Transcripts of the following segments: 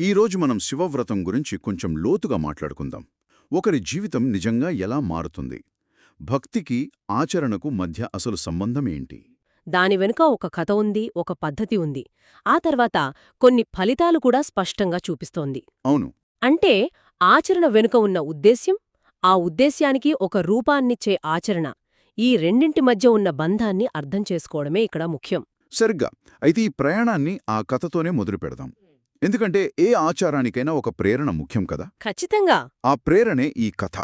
ఈరోజు మనం శివవ్రతం గురించి కొంచెం లోతుగా మాట్లాడుకుందాం. ఒకరి జీవితం నిజంగా ఎలా మారుతుంది? భక్తికి ఆచరణకు మధ్య అసలు సంబంధం ఏంటి? దాని వెనుక ఒక కథ ఉంది ఒక పద్ధతి ఉంది. ఆ తర్వాత కొన్ని ఫలితాలు కూడా స్పష్టంగా చూపిస్తోంది. అవును. అంటే ఆచరణ వెనుక ఉన్న ఉద్దేశ్యం ఆ ఉద్దేశ్యానికి ఒక రూపాన్నిచ్చే ఆచరణ. ఈ రెండింటి మధ్య ఉన్న బంధాన్ని అర్థం చేసుకోవడమే ఇక్కడ ముఖ్యం. సరిగ్గా. అయితే ఈ ప్రయాణాన్ని ఆ కథతోనే మొదలు పెడదాం ఎందుకంటే ఏ ఆచారానికైనా ఒక ప్రేరణ ముఖ్యం కదా? ఖచ్చితంగా. ఆ ప్రేరణే ఈ కథ.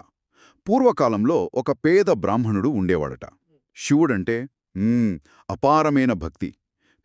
పూర్వకాలంలో ఒక పేద బ్రాహ్మణుడు ఉండేవాడట. శివుడంటే అపారమైన భక్తి.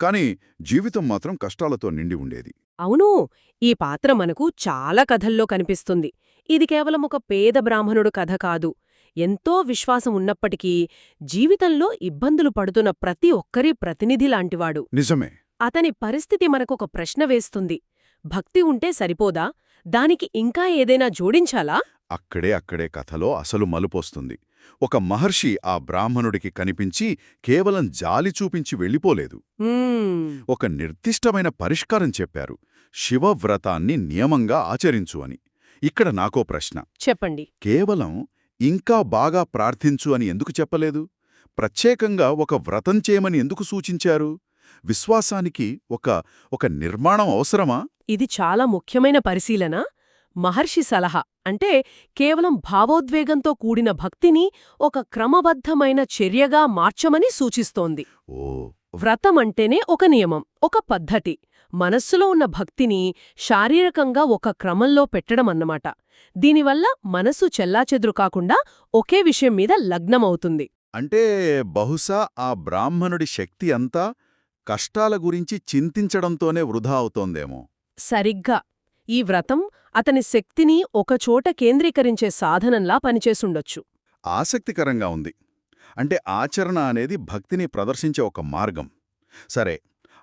కాని జీవితం మాత్రం కష్టాలతో నిండి ఉండేది. అవును ఈ పాత్ర మనకు చాలా కథల్లో కనిపిస్తుంది. ఇది కేవలం ఒక పేద బ్రాహ్మణుడు కథ కాదు. ఎంతో విశ్వాసం ఉన్నప్పటికీ జీవితంలో ఇబ్బందులు పడుతున్న ప్రతి ఒక్కరి ప్రతినిధి లాంటివాడు. నిజమే. అతని పరిస్థితి మనకొక ప్రశ్న వేస్తుంది. భక్తి ఉంటే సరిపోదా? దానికి ఇంకా ఏదైనా జోడించాలా? అక్కడే అక్కడే కథలో అసలు మలుపొస్తుంది. ఒక మహర్షి ఆ బ్రాహ్మణుడికి కనిపించి కేవలం జాలి చూపించి వెళ్ళిపోలేదు. ఒక నిర్దిష్టమైన పరిష్కారం చెప్పారు. శివవ్రతాన్ని నియమంగా ఆచరించు అని. ఇక్కడ నాకో ప్రశ్న. చెప్పండి. కేవలం ఇంకా బాగా ప్రార్థించు అని ఎందుకు చెప్పలేదు? ప్రత్యేకంగా ఒక వ్రతం చేయమని ఎందుకు సూచించారు? విశ్వాసానికి ఒక ఒక నిర్మాణం అవసరమా? ఇది చాలా ముఖ్యమైన పరిశీలన మహర్షి సలహా. అంటే కేవలం భావోద్వేగంతో కూడిన భక్తిని ఒక క్రమబద్ధమైన చర్యగా మార్చమని సూచిస్తోంది. ఓ. వ్రతమంటేనే ఒక నియమం ఒక పద్ధతి. మనస్సులో ఉన్న భక్తిని శారీరకంగా ఒక క్రమంలో పెట్టడమన్నమాట. దీనివల్ల మనసు చెల్లాచెదురు కాకుండా ఒకే విషయం మీద లగ్నమవుతుంది. అంటే బహుశా ఆ బ్రాహ్మణుడి శక్తి అంతా కష్టాల గురించి చింతించడంతోనే వృధా అవుతోందేమో. సరిగ్గా. ఈ వ్రతం అతని శక్తిని ఒకచోట కేంద్రీకరించే సాధనంలా పనిచేసుండొచ్చు. ఆసక్తికరంగా ఉంది. అంటే ఆచరణ అనేది భక్తిని ప్రదర్శించే ఒక మార్గం. సరే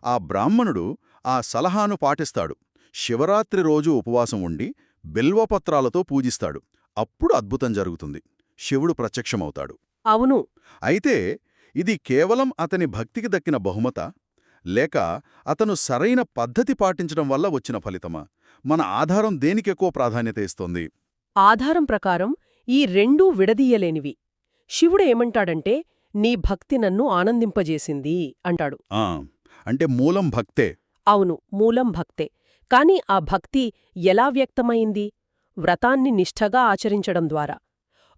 ఆ బ్రాహ్మణుడు ఆ సలహాను పాటిస్తాడు. శివరాత్రి రోజు ఉపవాసం ఉండి బిల్వపత్రాలతో పూజిస్తాడు. అప్పుడు అద్భుతం జరుగుతుంది. శివుడు ప్రత్యక్షమవుతాడు. అవును. అయితే ఇది కేవలం అతని భక్తికి దక్కిన బహుమత? లేక అతను సరైన పద్ధతి పాటించడం వల్ల వచ్చిన ఫలితమా? మన ఆధారం దేనికెక్కువ ప్రాధాన్యత ఇస్తోంది? ఆధారం ప్రకారం ఈ రెండూ విడదీయలేనివి. శివుడు ఏమంటాడంటే నీ భక్తి నన్ను ఆనందింపజేసింది అంటాడు. ఆ అంటే మూలం భక్తే. అవును మూలం భక్తే. కాని ఆ భక్తి ఎలా వ్యక్తమైంది? వ్రతాన్ని నిష్ఠగా ఆచరించడం ద్వారా.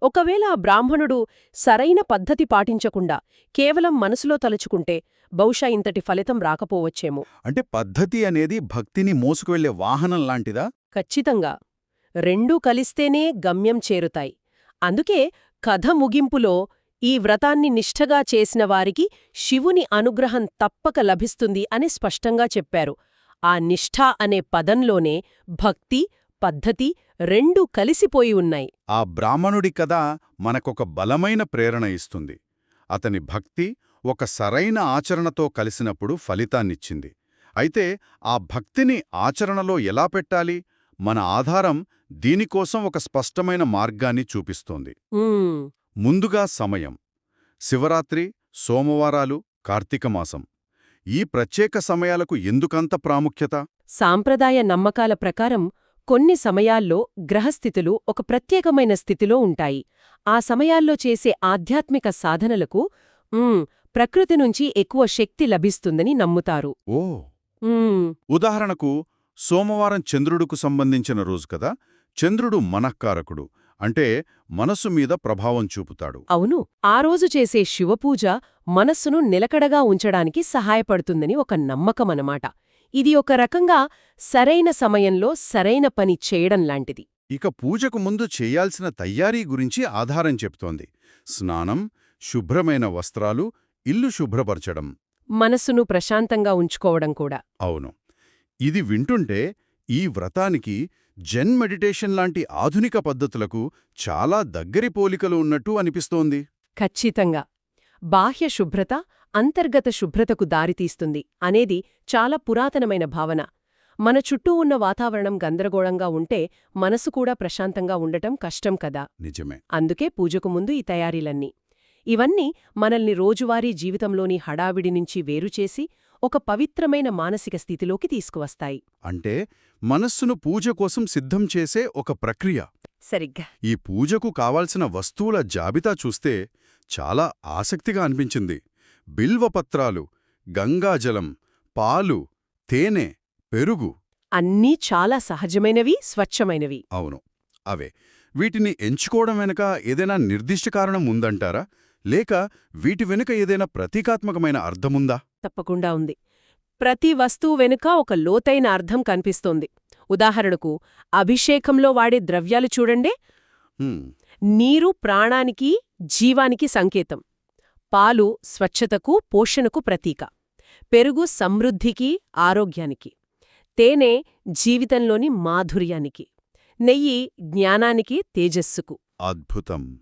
ఒకవేళ ఆ బ్రాహ్మణుడు సరైన పద్ధతి పాటించకుండా కేవలం మనసులో తలుచుకుంటే బహుశా ఇంతటి ఫలితం రాకపోవచ్చేమో. అంటే పద్ధతి అనేది భక్తిని మోసుకువెళ్ళే వాహనం లాంటిదా? ఖచ్చితంగా. రెండూ కలిస్తేనే గమ్యం చేరుతాయి. అందుకే కథ ముగింపులో ఈ వ్రతాన్ని నిష్ఠగా చేసిన వారికి శివుని అనుగ్రహం తప్పక లభిస్తుంది అని స్పష్టంగా చెప్పారు. ఆ నిష్ఠ అనే పదంలోనే భక్తి పద్ధతి రెండూ కలిసిపోయి ఉన్నాయి. ఆ బ్రాహ్మణుడి కథ మనకొక బలమైన ప్రేరణ ఇస్తుంది. అతని భక్తి ఒక సరైన ఆచరణతో కలిసినప్పుడు ఫలితాన్నిచ్చింది. అయితే ఆ భక్తిని ఆచరణలో ఎలా పెట్టాలి? మన ఆధారం దీనికోసం ఒక స్పష్టమైన మార్గాన్ని చూపిస్తోంది. ముందుగా సమయం. శివరాత్రి సోమవారాలు కార్తీకమాసం ఈ ప్రత్యేక సమయాలకు ఎందుకంత ప్రాముఖ్యత? సాంప్రదాయ నమ్మకాల ప్రకారం కొన్ని సమయాల్లో గ్రహస్థితులు ఒక ప్రత్యేకమైన స్థితిలో ఉంటాయి. ఆ సమయాల్లో చేసే ఆధ్యాత్మిక సాధనలకు ప్రకృతి నుంచి ఎక్కువ శక్తి లభిస్తుందని నమ్ముతారు. ఉదాహరణకు సోమవారం చంద్రుడుకు సంబంధించిన రోజు కదా? చంద్రుడు మనఃకారకుడు అంటే మనస్సు మీద ప్రభావం చూపుతాడు. అవును ఆ రోజు చేసే శివపూజ మనస్సును నిలకడగా ఉంచడానికి సహాయపడుతుందని ఒక నమ్మకమనమాట. ఇది ఒక రకంగా సరైన సమయంలో సరైన పని చేయడం లాంటిది. ఇక పూజకు ముందు చేయాల్సిన తయ్యారీ గురించి ఆధారం చెప్తోంది. స్నానం శుభ్రమైన వస్త్రాలు ఇల్లు శుభ్రపరచడం. మనస్సును ప్రశాంతంగా ఉంచుకోవడం కూడా. అవును. ఇది వింటుంటే ఈ వ్రతానికి జెన్ మెడిటేషన్ లాంటి ఆధునిక పద్ధతులకు చాలా దగ్గరి పోలికలు ఉన్నట్టు అనిపిస్తోంది. ఖచ్చితంగా. బాహ్య శుభ్రత అంతర్గత శుభ్రతకు దారితీస్తుంది అనేది చాలా పురాతనమైన భావన. మన చుట్టూ ఉన్న వాతావరణం గందరగోళంగా ఉంటే మనసు కూడా ప్రశాంతంగా ఉండటం కష్టం కదా. నిజమే. అందుకే పూజకు ముందు ఈ తయారీలన్నీ. ఇవన్నీ మనల్ని రోజువారీ జీవితంలోని హడావిడి నుంచి వేరుచేసి ఒక పవిత్రమైన మానసిక స్థితిలోకి తీసుకువస్తాయి. అంటే మనస్సును పూజ కోసం సిద్ధం చేసే ఒక ప్రక్రియ. సరిగ్గా. ఈ పూజకు కావాల్సిన వస్తువుల జాబితా చూస్తే చాలా ఆసక్తిగా అనిపించింది. బిల్వపత్రాలు గంగాజలం పాలు తేనె పెరుగు. అన్నీ చాలా సహజమైనవి స్వచ్ఛమైనవి. అవును. అవే. వీటిని ఎంచుకోవడం వెనుక ఏదైనా నిర్దిష్ట కారణం ఉందంటారా? లేక వీటి వెనుక ఏదైనా ప్రతీకాత్మకమైన అర్థముందా? తప్పకుండా ఉంది. ప్రతి వస్తువు వెనుక ఒక లోతైన అర్థం కనిపిస్తోంది. ఉదాహరణకు అభిషేకంలో వాడే ద్రవ్యాలు చూడండి. నీరు ప్రాణానికి జీవానికి సంకేతం. పాలు స్వచ్ఛతకు పోషణకు ప్రతీక. పెరుగు సమృద్ధికి ఆరోగ్యానికి. తేనె జీవితంలోని మాధుర్యానికి. నెయ్యి జ్ఞానానికి తేజస్సుకు. అద్భుతం.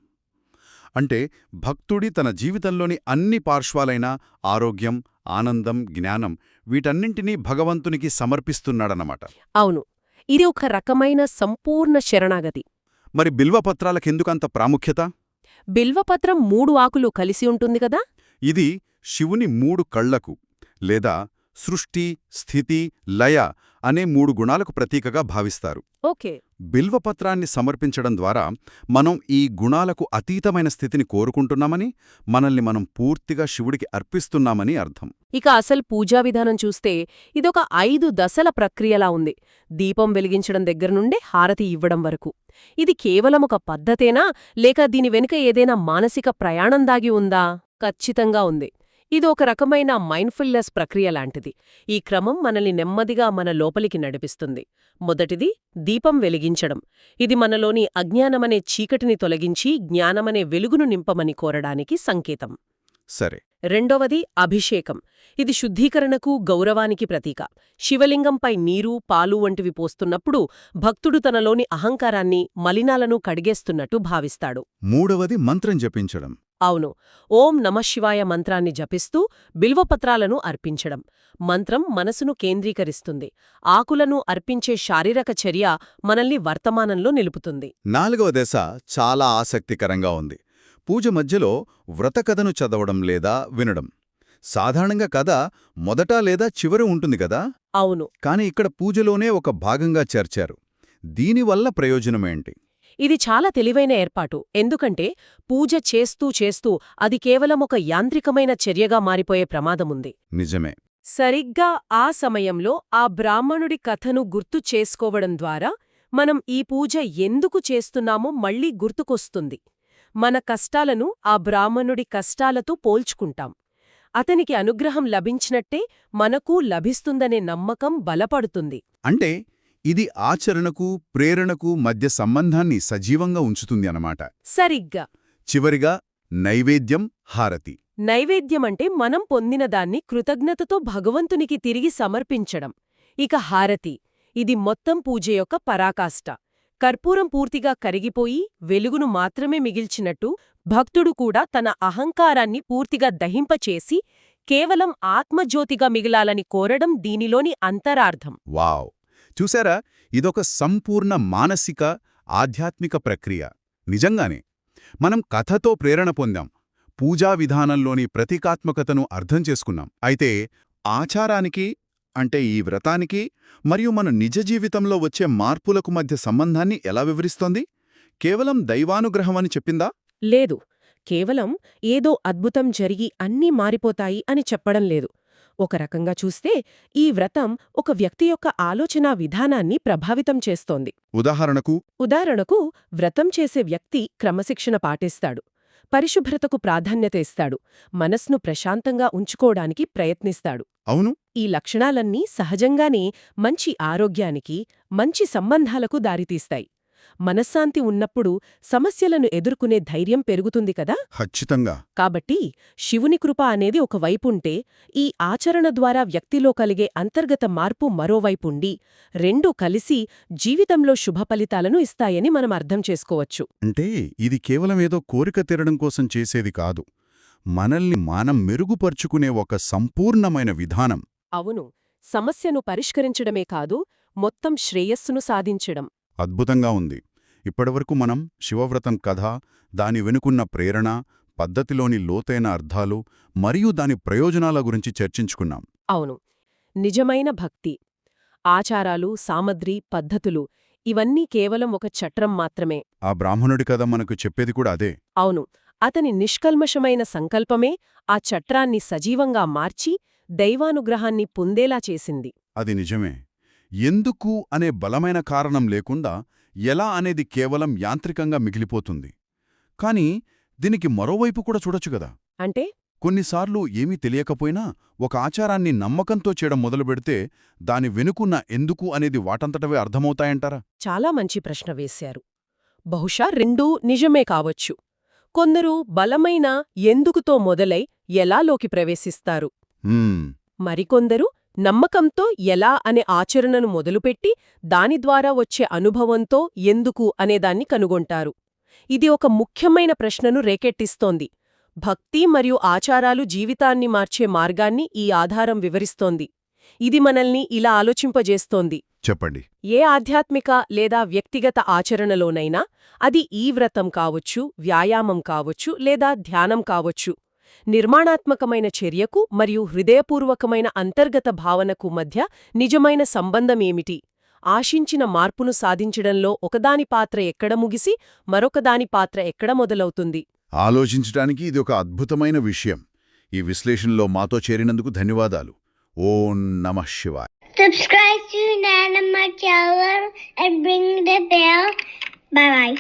అంటే భక్తుడి తన జీవితంలోని అన్ని పార్శ్వాలైన ఆరోగ్యం ఆనందం జ్ఞానం వీటన్నింటినీ భగవంతునికి సమర్పిస్తున్నాడనమాట అవును. ఇది ఒక రకమైన సంపూర్ణ శరణాగతి. మరి బిల్వపత్రాలకెందుకంత ప్రాముఖ్యత? బిల్వపత్రం మూడు ఆకులు కలిసి ఉంటుంది కదా? ఇది శివుని మూడు కళ్ళకు లేదా సృష్టి స్థితి లయ అనే మూడు గుణాలకు ప్రతీకగా భావిస్తారు. ఓకే. బిల్వపత్రాన్ని సమర్పించడం ద్వారా మనం ఈ గుణాలకు అతీతమైన స్థితిని కోరుకుంటున్నామని మనల్ని మనం పూర్తిగా శివుడికి అర్పిస్తున్నామని అర్థం. ఇక అసలు పూజా విధానం చూస్తే ఇదొక ఐదు దశల ప్రక్రియలా ఉంది. దీపం వెలిగించడం దగ్గర నుండే హారతి ఇవ్వడం వరకు. ఇది కేవలం ఒక పద్ధతేనా? లేక దీని వెనుక ఏదైనా మానసిక ప్రయాణం దాగి ఉందా? ఖచ్చితంగా ఉంది. ఇది ఒక రకమైన మైండ్ఫుల్నెస్ ప్రక్రియ లాంటిది. ఈ క్రమం మనల్ని నెమ్మదిగా మన లోపలికి నడిపిస్తుంది. మొదటిది దీపం వెలిగించడం. ఇది మనలోని అజ్ఞానమనే చీకటిని తొలగించి జ్ఞానమనే వెలుగును నింపమని కోరడానికి సంకేతం. సరే. రెండవది అభిషేకం. ఇది శుద్ధీకరణకు గౌరవానికి ప్రతీక. శివలింగంపై నీరు పాలు వంటివి పోస్తున్నప్పుడు భక్తుడు తనలోని అహంకారాన్ని మలినాలను కడిగేస్తున్నట్టు భావిస్తాడు. మూడవది మంత్రం జపించడం. అవును. ఓం నమశివాయ మంత్రాన్ని జపిస్తూ బిల్వపత్రాలను అర్పించడం. మంత్రం మనసును కేంద్రీకరిస్తుంది. ఆకులను అర్పించే శారీరక చర్య మనల్ని వర్తమానంలో నిలుపుతుంది. నాలుగవ దశ చాలా ఆసక్తికరంగా ఉంది. పూజ మధ్యలో వ్రతకథను చదవడం లేదా వినడం. సాధారణంగా కథ మొదట లేదా చివరి ఉంటుంది కదా? అవును. కాని ఇక్కడ పూజలోనే ఒక భాగంగా చేర్చారు. దీనివల్ల ప్రయోజనమేంటి? ఇది చాలా తెలివైన ఏర్పాటు. ఎందుకంటే పూజ చేస్తూ చేస్తూ అది కేవలం ఒక యాంత్రికమైన చర్యగా మారిపోయే ప్రమాదముంది. నిజమే. సరిగ్గా ఆ సమయంలో ఆ బ్రాహ్మణుడి కథను గుర్తు చేసుకోవడం ద్వారా మనం ఈ పూజ ఎందుకు చేస్తున్నామో మళ్ళీ గుర్తుకొస్తుంది. మన కష్టాలను ఆ బ్రాహ్మణుడి కష్టాలతో పోల్చుకుంటాం. అతనికి అనుగ్రహం లభించినట్టే మనకూ లభిస్తుందనే నమ్మకం బలపడుతుంది. అంటే ఇది ఆచరణకు ప్రేరణకు మధ్య సంబంధాన్ని సజీవంగా ఉంచుతుంది అన్నమాట. సరిగ్గా. చివరిగా నైవేద్యం హారతి. నైవేద్యమంటే మనం పొందిన దాన్ని కృతజ్ఞతతో భగవంతునికి తిరిగి సమర్పించడం. ఇక హారతి. ఇది మొత్తం పూజ యొక్క పరాకాష్ట. కర్పూరం పూర్తిగా కరిగిపోయి వెలుగును మాత్రమే మిగిల్చినట్టు భక్తుడు కూడా తన అహంకారాన్ని పూర్తిగా దహింపచేసి కేవలం ఆత్మజ్యోతిగా మిగిలాలని కోరడం దీనిలోని అంతరార్థం. వావ్! చూసారా ఇదొక సంపూర్ణ మానసిక ఆధ్యాత్మిక ప్రక్రియ. నిజంగానే మనం కథతో ప్రేరణ పొందాం. పూజా విధానంలోని ప్రతీకాత్మకతను అర్థం చేసుకున్నాం. అయితే ఆచారానికి అంటే ఈ వ్రతానికి మరియు మన నిజ జీవితంలో వచ్చే మార్పులకు మధ్య సంబంధాన్ని ఎలా వివరిస్తోంది? కేవలం దైవానుగ్రహం అని చెప్పిందా? లేదు. కేవలం ఏదో అద్భుతం జరిగి అన్నీ మారిపోతాయి అని చెప్పడం లేదు. ఒక రకంగా చూస్తే ఈ వ్రతం ఒక వ్యక్తి యొక్క ఆలోచనా విధానాన్ని ప్రభావితం చేస్తోంది. ఉదాహరణకు ఉదాహరణకు వ్రతం చేసే వ్యక్తి క్రమశిక్షణ పాటిస్తాడు పరిశుభ్రతకు ప్రాధాన్యత ఇస్తాడు మనస్ను ప్రశాంతంగా ఉంచుకోవడానికి ప్రయత్నిస్తాడు. అవును. ఈ లక్షణాలన్నీ సహజంగానే మంచి ఆరోగ్యానికి మంచి సంబంధాలకు దారితీస్తాయి. మనశ్శాంతి ఉన్నప్పుడు సమస్యలను ఎదుర్కొనే ధైర్యం పెరుగుతుంది కదా? ఖచ్చితంగా. కాబట్టి శివుని కృప అనేది ఒక వైపుంటే ఈ ఆచరణ ద్వారా వ్యక్తిలో కలిగే అంతర్గత మార్పు మరోవైపుండి రెండూ కలిసి జీవితంలో శుభ ఫలితాలను ఇస్తాయని మనం అర్థం చేసుకోవచ్చు. అంటే ఇది కేవలం ఏదో కోరిక తీరడం కోసం చేసేది కాదు. మనల్ని మనం మెరుగుపరుచుకునే ఒక సంపూర్ణమైన విధానం. అవును. సమస్యను పరిష్కరించడమే కాదు మొత్తం శ్రేయస్సును సాధించడం. అద్భుతంగా ఉంది. ఇప్పటివరకు మనం శివవ్రతం కథ దాని వెనుకున్న ప్రేరణ పద్ధతిలోని లోతైన అర్థాలు మరియు దాని ప్రయోజనాల గురించి చర్చించుకున్నాం. అవును. నిజమైన భక్తి ఆచారాలు సామగ్రి పద్ధతులు ఇవన్నీ కేవలం ఒక చట్రం మాత్రమే. ఆ బ్రాహ్మణుడి కథ మనకు చెప్పేది కూడా అదే. అవును. అతని నిష్కల్మషమైన సంకల్పమే ఆ చట్రాన్ని సజీవంగా మార్చి దైవానుగ్రహాన్ని పొందేలా చేసింది. అది నిజమే. ఎందుకు అనే బలమైన కారణం లేకుండా ఎలా అనేది కేవలం యాంత్రికంగా మిగిలిపోతుంది. కాని దీనికి మరోవైపు కూడా చూడొచ్చు గదా అంటే? కొన్నిసార్లు ఏమీ తెలియకపోయినా ఒక ఆచారాన్ని నమ్మకంతో చేయడం మొదలుపెడితే దాని వెనుకున్న ఎందుకు అనేది వాటంతటవే అర్థమవుతాయంటారా? చాలా మంచి ప్రశ్న వేశారు. బహుశా రెండూ నిజమే కావచ్చు. కొందరు బలమైన ఎందుకుతో మొదలై ఎలాలోకి ప్రవేశిస్తారు? మరికొందరు నమ్మకంతో ఎలా అనే ఆచరణను మొదలుపెట్టి దాని ద్వారా వచ్చే అనుభవంతో ఎందుకు అనేదాన్ని కనుగొంటారు. ఇది ఒక ముఖ్యమైన ప్రశ్నను రేకెట్టిస్తోంది. భక్తి మరియు ఆచారాలు జీవితాన్ని మార్చే మార్గాన్ని ఈ ఆధారం వివరిస్తోంది. ఇది మనల్ని ఇలా ఆలోచింపజేస్తోంది. చెప్పండి. ఏ ఆధ్యాత్మిక లేదా వ్యక్తిగత ఆచరణలోనైనా అది ఈ వ్రతం కావచ్చు వ్యాయామం కావచ్చు లేదా ధ్యానం కావచ్చు. నిర్మాణాత్మకమైన చర్యకు మరియు హృదయపూర్వకమైన అంతర్గత భావనకు మధ్య నిజమైన సంబంధమేమిటి? ఆశించిన మార్పును సాధించడంలో ఒకదాని పాత్ర ఎక్కడ ముగిసి మరొకదాని పాత్ర ఎక్కడ మొదలవుతుంది? ఆలోచించటానికి ఇది ఒక అద్భుతమైన విషయం. ఈ విశ్లేషణలో మాతో చేరినందుకు ధన్యవాదాలు. ఓం నమః శివాయ. Subscribe to Nana channel and ring the bell. Bye bye.